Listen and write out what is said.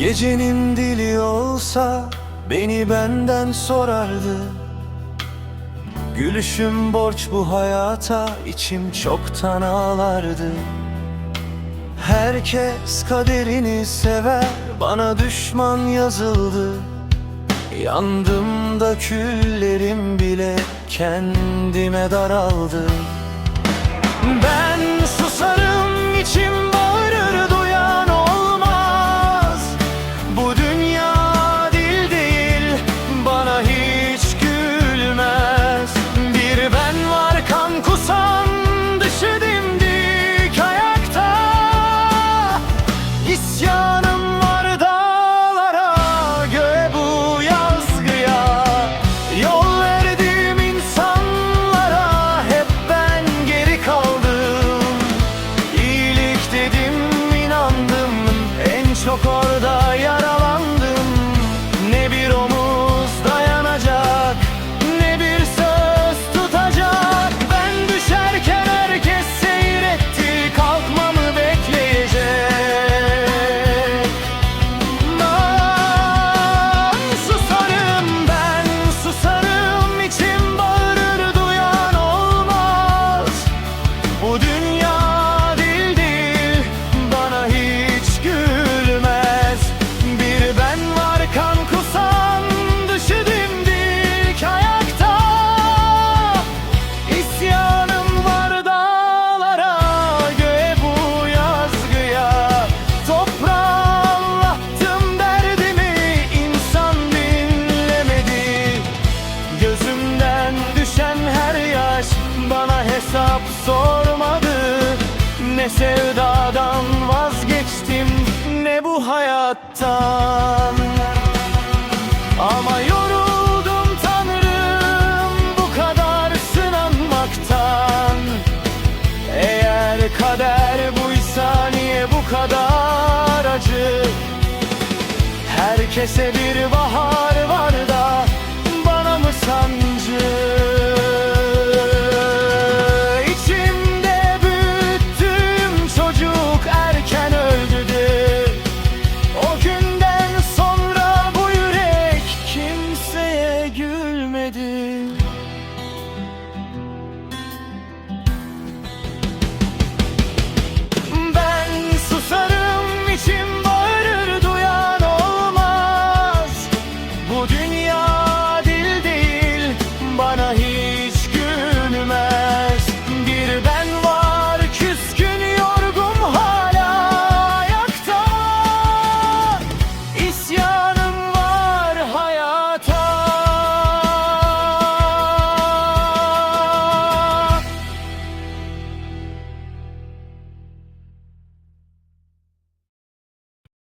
Gecenin dili olsa beni benden sorardı. Gülüşüm borç bu hayata içim çoktan ağlardı. Herkes kaderini sever bana düşman yazıldı. Yandım da küllerim bile kendime daraldı. Ben susarım hesap sormadı. Ne sevdadan vazgeçtim ne bu hayattan. Ama yoruldum tanrım bu kadar sınanmaktan. Eğer kader buysa niye bu kadar acı? Herkese bir bahar